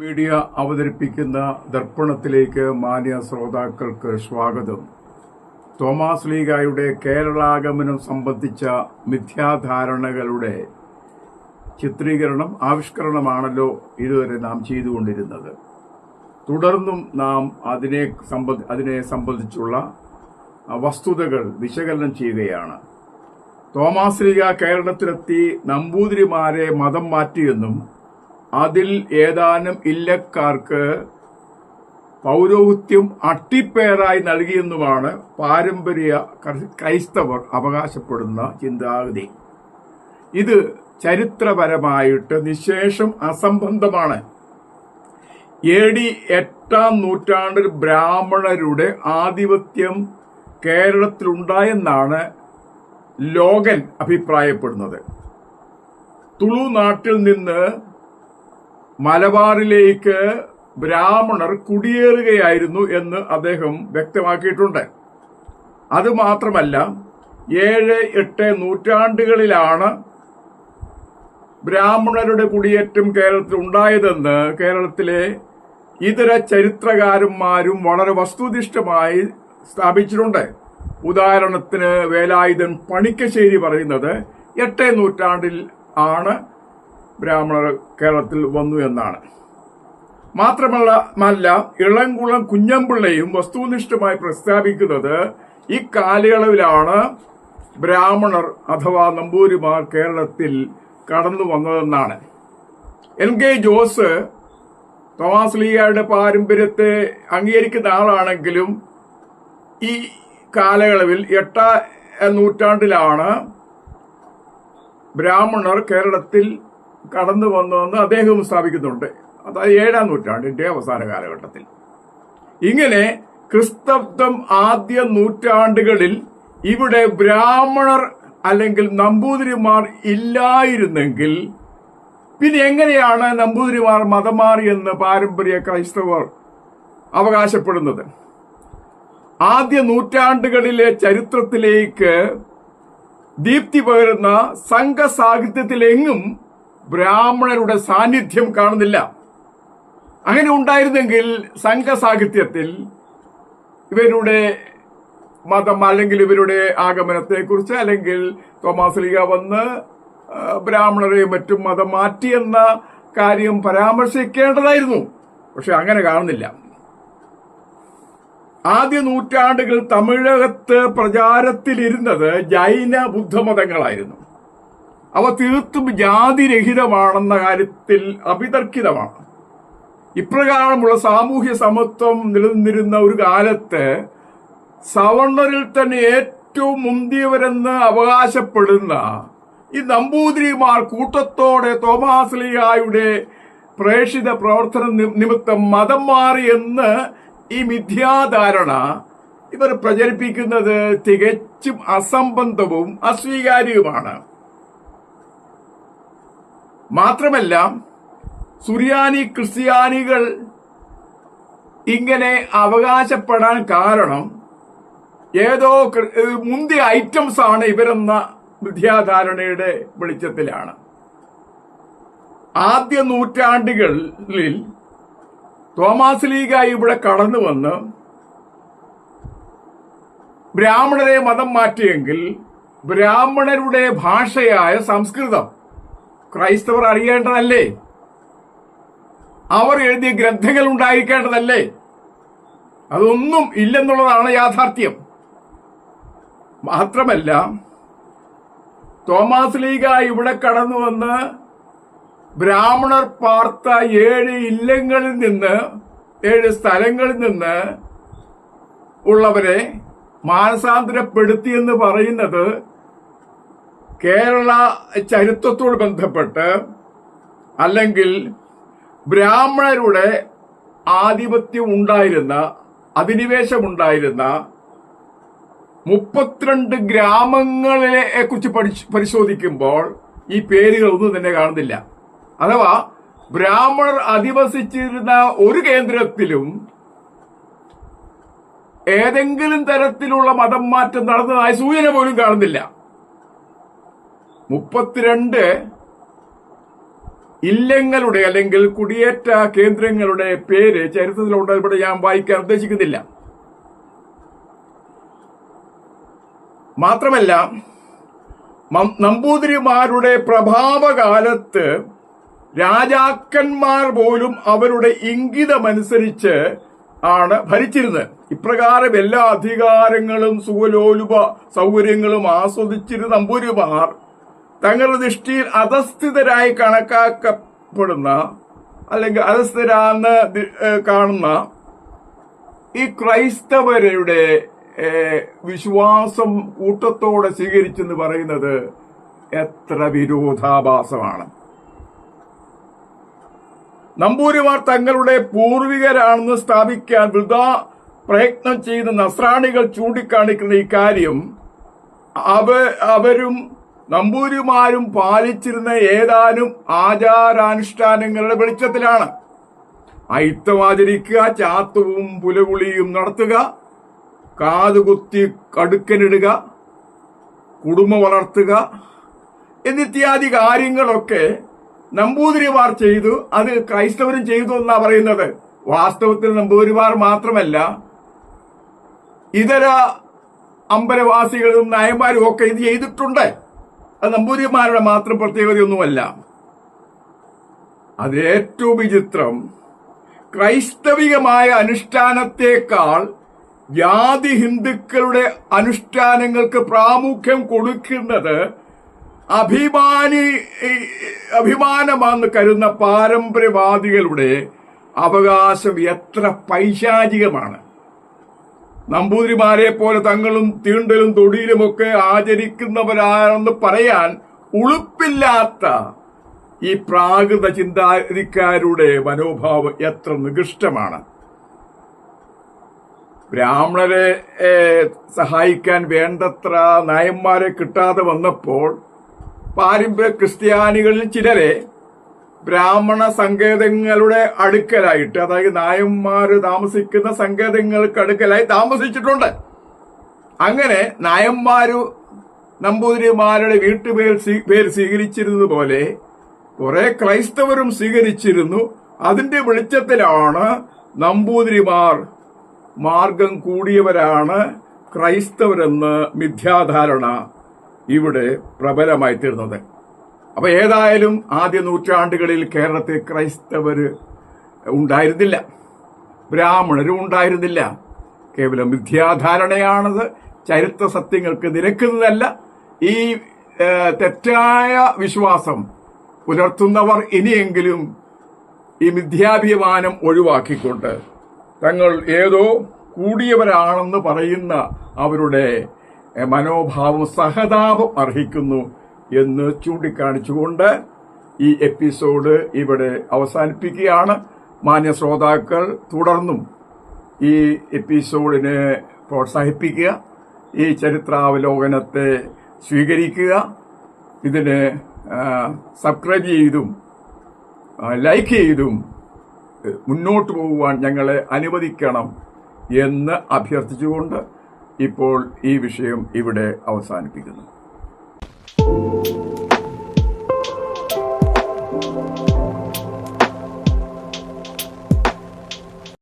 Media അവതരിപ്പിക്കുന്ന ദർപ്പണത്തിലേക്ക് മാന്യ ശ്രോതാക്കൾക്ക് സ്വാഗതം. തോമസ് ലീഗായുടെ കേരളാഗമനം സംബന്ധിച്ച മിഥ്യാധാരണകളുടെ ചിത്രീകരണം ആവിഷ്കരണമാണല്ലോ ഇതുവരെ നാം ചെയ്തുകൊണ്ടിരുന്നത്. തുടർന്നും നാം അതിനെ അതിനെ സംബന്ധിച്ചുള്ള വസ്തുതകൾ വിശകലനം ചെയ്യുകയാണ്. തോമാസ് ലീഗ കേരളത്തിലെത്തി നമ്പൂതിരിമാരെ മതം മാറ്റിയെന്നും അതിൽ ഏതാനും ഇല്ലക്കാർക്ക് പൗരോഹിത്യം അട്ടിപ്പേറായി നൽകിയെന്നുമാണ് പാരമ്പര്യ ക്രൈ- ക്രൈസ്തവർ അവകാശപ്പെടുന്ന ചിന്താഗതി. ഇത് ചരിത്രപരമായിട്ട് നിശേഷം അസംബന്ധമാണ്. എ ഡി എട്ടാം നൂറ്റാണ്ടിൽ ബ്രാഹ്മണരുടെ ആധിപത്യം കേരളത്തിലുണ്ടായെന്നാണ് ലോകൻ അഭിപ്രായപ്പെടുന്നത്. തുളു നാട്ടിൽ നിന്ന് മലബാറിലേക്ക് ബ്രാഹ്മണർ കുടിയേറുകയായിരുന്നു എന്ന് അദ്ദേഹം വ്യക്തമാക്കിയിട്ടുണ്ട്. അത് മാത്രമല്ല ഏഴ് എട്ട് നൂറ്റാണ്ടുകളിലാണ് ബ്രാഹ്മണരുടെ കുടിയേറ്റം കേരളത്തിൽ ഉണ്ടായതെന്ന് കേരളത്തിലെ ഇതര ചരിത്രകാരന്മാരും വളരെ വസ്തുനിഷ്ഠമായി സ്ഥാപിച്ചിട്ടുണ്ട്. ഉദാഹരണത്തിന് വേലായുധൻ പണിക്കശ്ശേരി പറയുന്നത് എട്ടേ നൂറ്റാണ്ടിൽ ആണ് ബ്രാഹ്മണർ കേരളത്തിൽ വന്നു എന്നാണ്. മാത്രമല്ല മല്ല ഇളംകുളം കുഞ്ഞമ്പിള്ളയും വസ്തുനിഷ്ഠമായി പ്രസ്താവിക്കുന്നത് ഈ കാലയളവിലാണ് ബ്രാഹ്മണർ അഥവാ നമ്പൂരിമാർ കേരളത്തിൽ കടന്നു വന്നതെന്നാണ്. എൻ കെ ജോസ് തോമസ് ലീഗയുടെ പാരമ്പര്യത്തെ അംഗീകരിക്കുന്ന ആളാണെങ്കിലും ഈ കാലയളവിൽ എട്ടാം നൂറ്റാണ്ടിലാണ് ബ്രാഹ്മണർ കേരളത്തിൽ കടന്നു വന്നതെന്ന് അദ്ദേഹവും സ്ഥാപിക്കുന്നുണ്ട്. അതായത് ഏഴാം നൂറ്റാണ്ടിന്റെ അവസാന കാലഘട്ടത്തിൽ. ഇങ്ങനെ ക്രിസ്തത്വം ആദ്യ നൂറ്റാണ്ടുകളിൽ ഇവിടെ ബ്രാഹ്മണർ അല്ലെങ്കിൽ നമ്പൂതിരിമാർ ഇല്ലായിരുന്നെങ്കിൽ പിന്നെ എങ്ങനെയാണ് നമ്പൂതിരിമാർ മതം മാറിയെന്ന് പാരമ്പര്യ ക്രൈസ്തവർ അവകാശപ്പെടുന്നത്? ആദ്യ നൂറ്റാണ്ടുകളിലെ ചരിത്രത്തിലേക്ക് ദീപ്തി പകരുന്ന സംഘസാഹിത്യത്തിലെങ്ങും ബ്രാഹ്മണരുടെ സാന്നിധ്യം കാണുന്നില്ല. അങ്ങനെ ഉണ്ടായിരുന്നെങ്കിൽ സംഘസാഹിത്യത്തിൽ ഇവരുടെ മതം അല്ലെങ്കിൽ ഇവരുടെ ആഗമനത്തെക്കുറിച്ച് അല്ലെങ്കിൽ തോമാസ്ലിക വന്ന് ബ്രാഹ്മണരെയും മറ്റും മതം മാറ്റിയെന്ന കാര്യം പരാമർശിക്കേണ്ടതായിരുന്നു. പക്ഷെ അങ്ങനെ കാണുന്നില്ല. ആദ്യ നൂറ്റാണ്ടുകൾ തമിഴകത്ത് പ്രചാരത്തിലിരുന്നത് ജൈന ബുദ്ധമതങ്ങളായിരുന്നു. അവ തീർത്തും ജാതിരഹിതമാണെന്ന കാര്യത്തിൽ അഭിതർക്കിതമാണ്. ഇപ്രകാരമുള്ള സാമൂഹ്യ സമത്വം നിലനിന്നിരുന്ന ഒരു കാലത്ത് സവർണരിൽ തന്നെ ഏറ്റവും മുന്തിയവരെന്ന് അവകാശപ്പെടുന്ന ഈ നമ്പൂതിരിമാർ കൂട്ടത്തോടെ തോമാസ് ലിയായുടെ പ്രേക്ഷിത പ്രവർത്തന നിമിത്തം മതം മാറി എന്ന് ഈ മിഥ്യാധാരണ ഇവർ പ്രചരിപ്പിക്കുന്നത് തികച്ചും അസംബന്ധവും അസ്വീകാര്യവുമാണ്. മാത്രമല്ല സുറിയാനി ക്രിസ്ത്യാനികൾ ഇങ്ങനെ അവകാശപ്പെടാൻ കാരണം ഏതോ മുന്തിയ ഐറ്റംസ് ആണ് ഇവരെന്ന വിദ്യാധാരണയുടെ വെളിച്ചത്തിലാണ്. ആദ്യ നൂറ്റാണ്ടുകളിൽ തോമാസ് ലീഗ ഇവിടെ കടന്നു വന്ന് ബ്രാഹ്മണരെ മതം മാറ്റിയെങ്കിൽ ബ്രാഹ്മണരുടെ ഭാഷയായ സംസ്കൃതം ക്രൈസ്തവർ അറിയേണ്ടതല്ലേ? അവർ എഴുതിയ ഗ്രന്ഥങ്ങൾ ഉണ്ടായിരിക്കേണ്ടതല്ലേ? അതൊന്നും ഇല്ലെന്നുള്ളതാണ് യാഥാർത്ഥ്യം. മാത്രമല്ല തോമാസ് ലീഗ ഇവിടെ കടന്നു വന്ന് ബ്രാഹ്മണർ പാർത്ത ഏഴ് ഇല്ലങ്ങളിൽ നിന്ന് ഏഴ് സ്ഥലങ്ങളിൽ നിന്ന് ഉള്ളവരെ മാനസാന്തരപ്പെടുത്തിയെന്ന് പറയുന്നത് കേരള ചരിത്രത്തോട് ബന്ധപ്പെട്ട് അല്ലെങ്കിൽ ബ്രാഹ്മണരുടെ ആധിപത്യം ഉണ്ടായിരുന്ന അധിനിവേശമുണ്ടായിരുന്ന മുപ്പത്തിരണ്ട് ഗ്രാമങ്ങളെ കുറിച്ച് പരിശോധിക്കുമ്പോൾ ഈ പേരുകൾ ഒന്നും തന്നെ കാണുന്നില്ല. അഥവാ ബ്രാഹ്മണർ അധിവസിച്ചിരുന്ന ഒരു കേന്ദ്രത്തിലും ഏതെങ്കിലും തരത്തിലുള്ള മതം മാറ്റം നടന്നതായി സൂചന പോലും കാണുന്നില്ല. മുപ്പത്തിരണ്ട് ഇല്ലങ്ങളുടെ അല്ലെങ്കിൽ കുടിയേറ്റ കേന്ദ്രങ്ങളുടെ പേര് ചരിത്രത്തിലുണ്ട് ഇവിടെ ഞാൻ വായിക്കാൻ ഉദ്ദേശിക്കുന്നില്ല. മാത്രമല്ല നമ്പൂതിരിമാരുടെ പ്രഭാവകാലത്ത് രാജാക്കന്മാർ പോലും അവരുടെ ഇംഗിതമനുസരിച്ച് ആണ് ഭരിച്ചിരുന്നത്. ഇപ്രകാരം എല്ലാ അധികാരങ്ങളും സുഖലോലുപ സൗകര്യങ്ങളും ആസ്വദിച്ചിരുന്ന നമ്പൂരിമാർ തങ്ങളുടെ ദൃഷ്ടിയിൽ അധസ്ഥിതരായി കണക്കാക്കപ്പെടുന്ന അല്ലെങ്കിൽ അധസ്ഥിതരാന്ന് കാണുന്ന ഈ ക്രൈസ്തവരുടെ വിശ്വാസം കൂട്ടത്തോടെ സ്വീകരിച്ചെന്ന് പറയുന്നത് എത്ര വിരോധാഭാസമാണ്. നമ്പൂരിമാർ തങ്ങളുടെ പൂർവികരാണെന്ന് സ്ഥാപിക്കാൻ വൃതാ പ്രയത്നം ചെയ്യുന്ന നസ്രാണികൾ ചൂണ്ടിക്കാണിക്കുന്ന ഈ കാര്യം അവ അവരും നമ്പൂരിമാരും പാലിച്ചിരുന്ന ഏതാനും ആചാരാനുഷ്ഠാനങ്ങളുടെ വെളിച്ചത്തിലാണ്. അയിത്തം ആചരിക്കുക ചാത്തവും പുലകുളിയും നടത്തുക കാതുകുത്തി കടുക്കനിടുക കുടുംബ വളർത്തുക എന്നിത്യാദി കാര്യങ്ങളൊക്കെ നമ്പൂതിരിമാർ ചെയ്തു. അത് ക്രൈസ്തവരും ചെയ്തു എന്നാ പറയുന്നത്. വാസ്തവത്തിൽ നമ്പൂതിരിമാർ മാത്രമല്ല ഇതര അമ്പലവാസികളും നായന്മാരും ഒക്കെ ഇത് ചെയ്തിട്ടുണ്ട്. അത് നമ്പൂതിരിമാരുടെ മാത്രം പ്രത്യേകതയൊന്നുമല്ല. അത് ഏറ്റവും വിചിത്രം. ക്രൈസ്തവികമായ അനുഷ്ഠാനത്തെക്കാൾ ജാതി ഹിന്ദുക്കളുടെ അനുഷ്ഠാനങ്ങൾക്ക് പ്രാമുഖ്യം കൊടുക്കുന്നത് അഭിമാനി അഭിമാനമാണെന്ന് കരുതുന്ന പാരമ്പര്യവാദികളുടെ അവകാശം എത്ര പൈശാചികമാണ്. നമ്പൂതിരിമാരെ പോലെ തങ്ങളും തീണ്ടലും തൊടിയിലുമൊക്കെ ആചരിക്കുന്നവരാണെന്ന് പറയാൻ ഉളുപ്പില്ലാത്ത ഈ പ്രാകൃത ചിന്താരിക്കാരുടെ മനോഭാവം എത്ര നികൃഷ്ടമാണ്. ബ്രാഹ്മണരെ സഹായിക്കാൻ വേണ്ടത്ര നായന്മാരെ കിട്ടാതെ വന്നപ്പോൾ പാരമ്പര്യ ക്രിസ്ത്യാനികളിൽ ചിലരെ ബ്രാഹ്മണ സങ്കേതങ്ങളുടെ അടുക്കലായിട്ട് അതായത് നായന്മാര് താമസിക്കുന്ന സങ്കേതങ്ങൾക്ക് അടുക്കലായി താമസിച്ചിട്ടുണ്ട്. അങ്ങനെ നായന്മാര് നമ്പൂതിരിമാരുടെ വീട്ടുപേർ പേര് സ്വീകരിച്ചിരുന്നത് പോലെ കുറെ ക്രൈസ്തവരും സ്വീകരിച്ചിരുന്നു. അതിന്റെ വെളിച്ചത്തിലാണ് നമ്പൂതിരിമാർ മാർഗം കൂടിയവരാണ് ക്രൈസ്തവരെന്ന് മിഥ്യാധാരണ ഇവിടെ പ്രബലമായി തീർന്നത് അപ്പൊ ഏതായാലും ആദ്യ നൂറ്റാണ്ടുകളിൽ കേരളത്തിൽ ക്രൈസ്തവർ ഉണ്ടായിരുന്നില്ല. ബ്രാഹ്മണരും ഉണ്ടായിരുന്നില്ല. കേവലം മിഥ്യാധാരണയാണത് ചരിത്ര സത്യങ്ങൾക്ക് നിരക്കുന്നതല്ല. ഈ തെറ്റായ വിശ്വാസം പുലർത്തുന്നവർ ഇനിയെങ്കിലും ഈ മിഥ്യാഭിമാനം ഒഴിവാക്കിക്കൊണ്ട് തങ്ങൾ ഏതോ കൂടിയവരാണെന്ന് പറയുന്ന അവരുടെ മനോഭാവം സഹതാപം അർഹിക്കുന്നു. എന്ന് ചൂണ്ടിക്കാണിച്ചുകൊണ്ട് ഈ എപ്പിസോഡ് ഇവിടെ അവസാനിപ്പിക്കുകയാണ്. മാന്യ ശ്രോതാക്കൾ തുടർന്നും ഈ എപ്പിസോഡിനെ പ്രോത്സാഹിപ്പിക്കുക ഈ ചരിത്രാവലോകനത്തെ സ്വീകരിക്കുക. ഇതിന് സബ്സ്ക്രൈബ് ചെയ്തും ലൈക്ക് ചെയ്തും മുന്നോട്ട് പോകുവാൻ ഞങ്ങളെ അനുവദിക്കണം എന്ന് അഭ്യർത്ഥിച്ചുകൊണ്ട് ഇപ്പോൾ ഈ വിഷയം ഇവിടെ അവസാനിപ്പിക്കുന്നു.